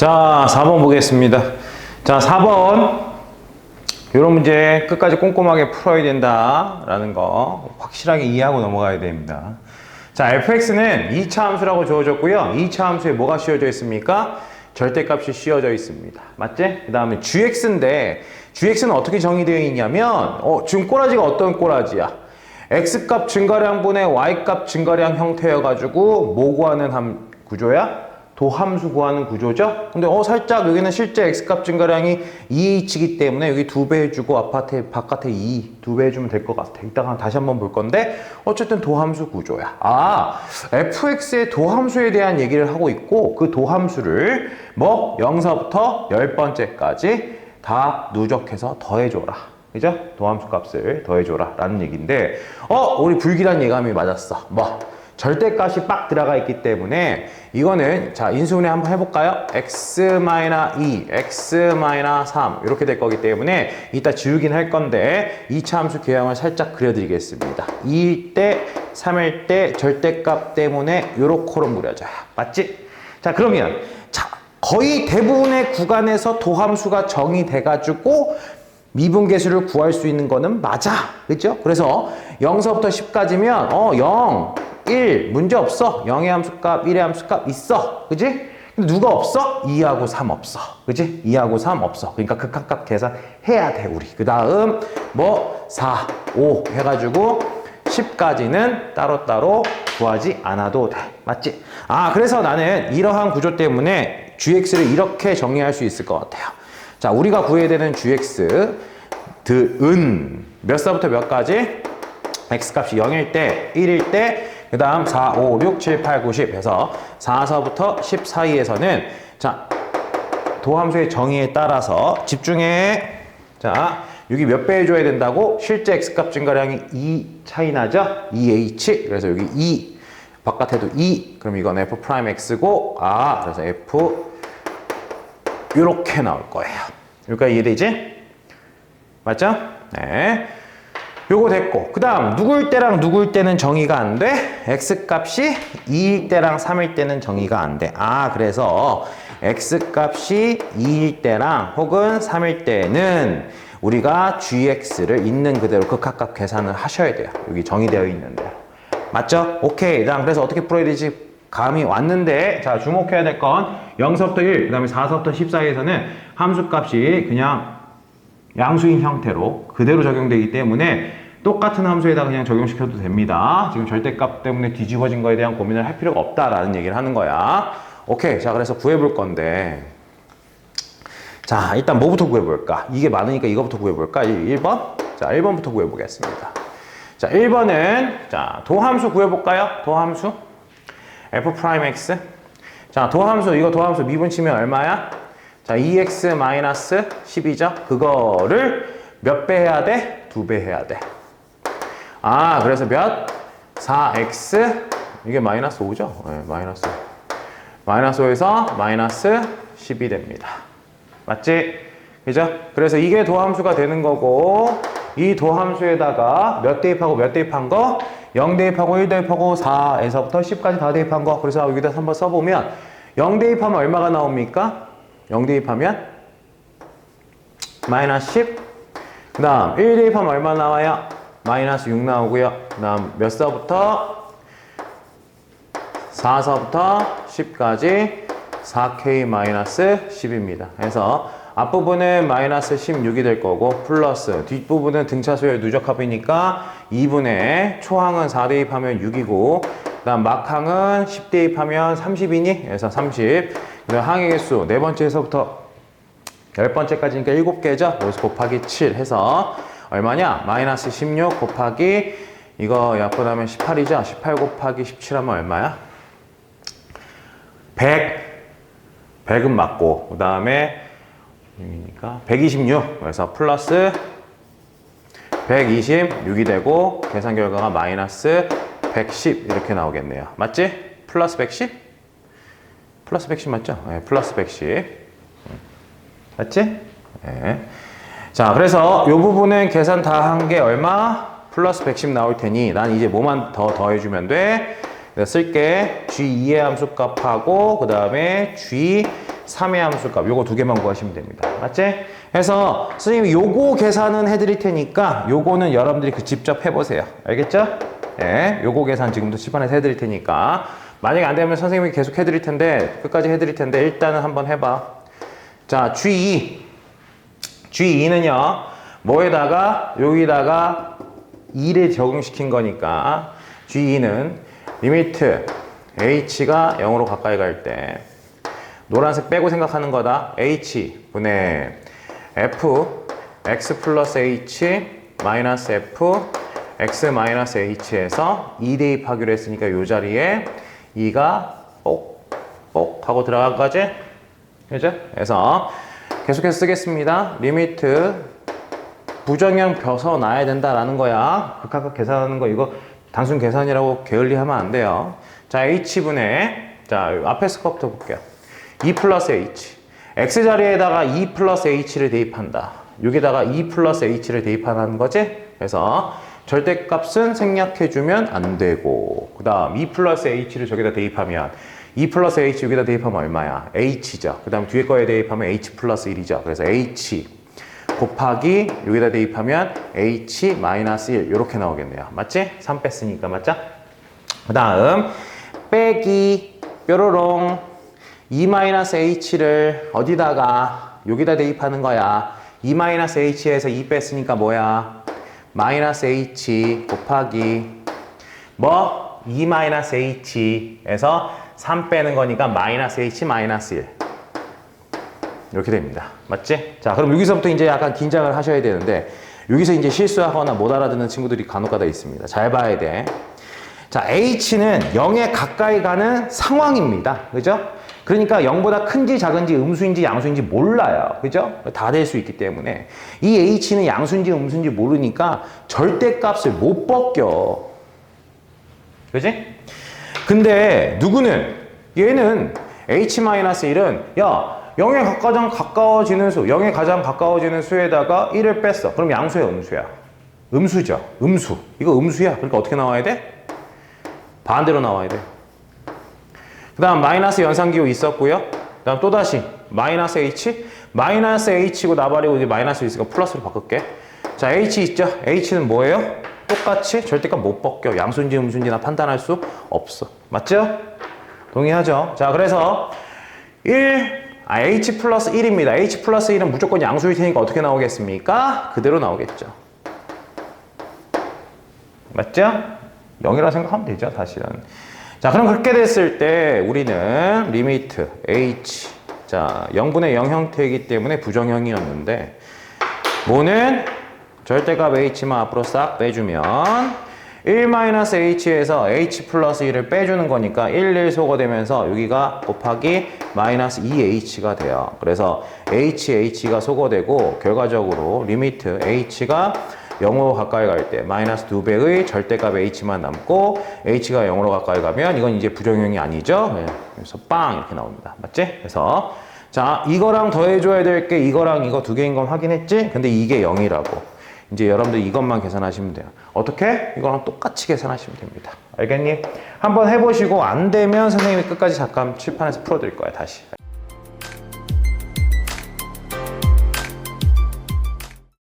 자, 4번 보겠습니다. 자, 4번. 이런 문제 끝까지 꼼꼼하게 풀어야 된다라는 거 확실하게 이해하고 넘어가야 됩니다. 자, fx는 2차 함수라고 주어졌고요. 2차 함수에 뭐가 씌워져 있습니까? 절대값이 씌워져 있습니다. 맞지? 그 다음에 gx인데 gx는 어떻게 정의되어 있냐면 어, 지금 꼬라지가 어떤 꼬라지야? x값 증가량분의 y값 증가량 형태여가지고 뭐 구하는 함 구조야? 도함수 구하는 구조죠. 근데 어 살짝 여기는 실제 x값 증가량이 2h이기 때문에 여기 두 배 해주고 아파트 바깥에 2 두 배 해주면 될 것 같아. 이따가 다시 한번 볼 건데 어쨌든 도함수 구조야. 아 fx의 도함수에 대한 얘기를 하고 있고 그 도함수를 뭐 0서부터 10번째까지 다 누적해서 더해줘라. 그죠? 도함수 값을 더해줘라 라는 얘기인데 어 우리 불길한 예감이 맞았어. 뭐 절대값이 빡 들어가 있기 때문에 이거는 자 인수분해 한번 해볼까요? x-2, x-3 이렇게 될 거기 때문에 이따 지우긴 할 건데 2차 함수 계량을 살짝 그려드리겠습니다. 2일 때, 3일 때 절대값 때문에 요렇게로 그려져요. 맞지? 자 그러면 자 거의 대부분의 구간에서 도함수가 정의돼가지고 미분계수를 구할 수 있는 거는 맞아. 그죠? 그래서 0서부터 10까지면 어 0, 1 문제 없어. 0의 함수값, 1의 함수값 있어. 그지? 근데 누가 없어? 2하고 3 없어. 그지? 2하고 3 없어. 그러니까 극한값 계산해야 돼, 우리. 그 다음 뭐 4, 5 해가지고 10까지는 따로따로 구하지 않아도 돼. 맞지? 아, 그래서 나는 이러한 구조 때문에 gx를 이렇게 정리할 수 있을 것 같아요. 자, 우리가 구해야 되는 gx 드 은 몇 사부터 몇 까지? x값이 0일 때, 1일 때, 그 다음 4, 5, 6, 7, 8, 9, 10 해서 4서부터 10 사이에서는 자, 도함수의 정의에 따라서 집중해. 자, 여기 몇 배 해줘야 된다고? 실제 x값 증가량이 2 차이 나죠? 2h. 그래서 여기 2. 바깥에도 2. 그럼 이건 f 프라임 x고, 아, 그래서 f 이렇게 나올 거예요. 여기까지 이해되지? 맞죠? 네. 요거 됐고 그 다음 누구일 때랑 누구일 때는 정의가 안 돼? x값이 2일 때랑 3일 때는 정의가 안 돼. 아 그래서 x값이 2일 때랑 혹은 3일 때는 우리가 gx를 있는 그대로 극한값 계산을 하셔야 돼요. 여기 정의되어 있는데 맞죠? 오케이. 다음 그래서 어떻게 풀어야 되지? 감이 왔는데 자 주목해야 될 건 0서부터 1, 그 다음에 4서부터 10 사이에서는 함수값이 그냥 양수인 형태로 그대로 적용되기 때문에 똑같은 함수에다 그냥 적용시켜도 됩니다. 지금 절대값 때문에 뒤집어진 거에 대한 고민을 할 필요가 없다라는 얘기를 하는 거야. 오케이. 자, 그래서 구해볼 건데. 자, 일단 뭐부터 구해볼까? 이게 많으니까 이거부터 구해볼까? 1, 번 자, 1번부터 구해보겠습니다. 자, 1번은, 자, 도함수 구해볼까요? 도함수. f 프라임 x. 자, 도함수, 이거 도함수 미분치면 얼마야? 자, 2x-12죠? 그거를 몇 배 해야 돼? 두 배 해야 돼. 아, 그래서 몇? 4x, 이게 마이너스 5죠? 네, 마이너스 5. 마이너스 5에서 마이너스 10이 됩니다. 맞지? 그죠? 그래서 이게 도함수가 되는 거고, 이 도함수에다가 몇 대입하고 몇 대입한 거? 0 대입하고 1 대입하고 4에서부터 10까지 다 대입한 거. 그래서 여기다 한번 써보면 0 대입하면 얼마가 나옵니까? 0 대입하면 마이너스 10. 그 다음 1 대입하면 얼마 나와요? 마이너스 6 나오고요. 그 다음 몇 서부터? 4서부터 10까지 4K 마이너스 10입니다. 그래서 앞부분은 마이너스 16이 될 거고 플러스 뒷부분은 등차수열 누적합이니까 2분의 초항은 4 대입하면 6이고 그 다음 막항은 10 대입하면 30이니? 그래서 30 그다음 항의 개수 네 번째에서부터 열 번째까지니까 7개죠? 여기서 곱하기 7 해서 얼마냐? 마이너스 16 곱하기 이거 약분하면 18이죠? 18 곱하기 17 하면 얼마야? 100 100은 맞고 그 다음에 126 그래서 플러스 126이 되고 계산 결과가 마이너스 110 이렇게 나오겠네요. 맞지? 플러스 110? 플러스 110 맞죠? 네, 플러스 110 맞지? 네. 자 그래서 이 부분은 계산 다 한 게 얼마? 플러스 110 나올 테니 난 이제 뭐만 더 더해주면 돼? 쓸게 G2의 함수 값하고 그 다음에 G 3의 함수값 요거 두 개만 구하시면 됩니다. 맞지? 그래서 선생님이 요거 계산은 해드릴 테니까 요거는 여러분들이 그 직접 해보세요. 알겠죠? 예, 요거 계산 지금도 칠판에서 해드릴 테니까 만약에 안 되면 선생님이 계속 해드릴 텐데 끝까지 해드릴 텐데 일단은 한번 해봐. 자, G2 G2는요 뭐에다가 여기다가 2를 적용시킨 거니까 G2는 리미트 h가 0으로 가까이 갈 때 노란색 빼고 생각하는 거다 h 분의 f x 플러스 h 마이너스 f x 마이너스 h에서 2 대입하기로 했으니까 이 자리에 2가 뽁뽁 하고 들어간 거지? 그죠? 그래서 계속해서 쓰겠습니다. 리미트 부정형 벗어나야 된다라는 거야. 각각 계산하는 거 이거 단순 계산이라고 게을리하면 안 돼요. 자, h분의 자, 앞에서 것부터 볼게요. 2 플러스 h. x 자리에다가 2 플러스 h를 대입한다. 여기다가 2 플러스 h를 대입하는 거지? 그래서 절대값은 생략해주면 안 되고 그 다음 2 플러스 h를 저기다 대입하면 2 플러스 h 여기다 대입하면 얼마야? h죠. 그 다음 뒤에 거에 대입하면 h 플러스 1이죠. 그래서 h 곱하기 여기다 대입하면 h 마이너스 1 이렇게 나오겠네요. 맞지? 3 뺐으니까 맞죠? 그 다음 빼기 뾰로롱 2 마이너스 h를 어디다가 여기다 대입하는 거야. 2 마이너스 h에서 2 뺐으니까 뭐야? 마이너스 h 곱하기 뭐? 2 마이너스 h에서 3 빼는 거니까 마이너스 h 마이너스 1 이렇게 됩니다. 맞지? 자, 그럼 여기서부터 이제 약간 긴장을 하셔야 되는데 여기서 이제 실수하거나 못 알아듣는 친구들이 간혹가다 있습니다. 잘 봐야 돼. 자, h는 0에 가까이 가는 상황입니다. 그죠? 그러니까 0보다 큰지 작은지 음수인지 양수인지 몰라요. 그죠? 다 될 수 있기 때문에 이 h는 양수인지 음수인지 모르니까 절대값을 못 벗겨. 그지? 근데 누구는 얘는 h-1은 야 0에 가장 가까워지는 수, 0에 가장 가까워지는 수에다가 1을 뺐어. 그럼 양수야, 음수야? 음수죠. 음수. 이거 음수야. 그러니까 어떻게 나와야 돼? 반대로 나와야 돼. 그 다음 마이너스 연산기호 있었고요. 그 다음 또다시 마이너스 h. 마이너스 h고 나발이고 이게 마이너스 있으니까 플러스로 바꿀게. 자, h 있죠? h는 뭐예요? 똑같이 절대값 못 벗겨. 양수인지 음수인지나 판단할 수 없어. 맞죠? 동의하죠? 자, 그래서 1, 아, h 플러스 1입니다. h 플러스 1은 무조건 양수일 테니까 어떻게 나오겠습니까? 그대로 나오겠죠. 맞죠? 0이라 생각하면 되죠, 사실은. 자, 그럼 그렇게 됐을 때 우리는 리미트 h 자, 0분의 0 형태이기 때문에 부정형이었는데 뭐는 절대값 h만 앞으로 싹 빼주면 1-h에서 h 플러스 1을 빼주는 거니까 1, 1 소거되면서 여기가 곱하기 마이너스 2h가 돼요. 그래서 h, h가 소거되고 결과적으로 리미트 h가 0으로 가까이 갈 때 마이너스 2배의 절대값 h만 남고 h가 0으로 가까이 가면 이건 이제 부정형이 아니죠. 네. 그래서 빵 이렇게 나옵니다. 맞지? 그래서 자 이거랑 더해줘야 될 게 이거랑 이거 두 개인 건 확인했지? 근데 이게 0이라고. 이제 여러분들 이것만 계산하시면 돼요. 어떻게? 이거랑 똑같이 계산하시면 됩니다. 알겠니? 한번 해보시고 안 되면 선생님이 끝까지 잠깐 칠판에서 풀어드릴 거야, 다시.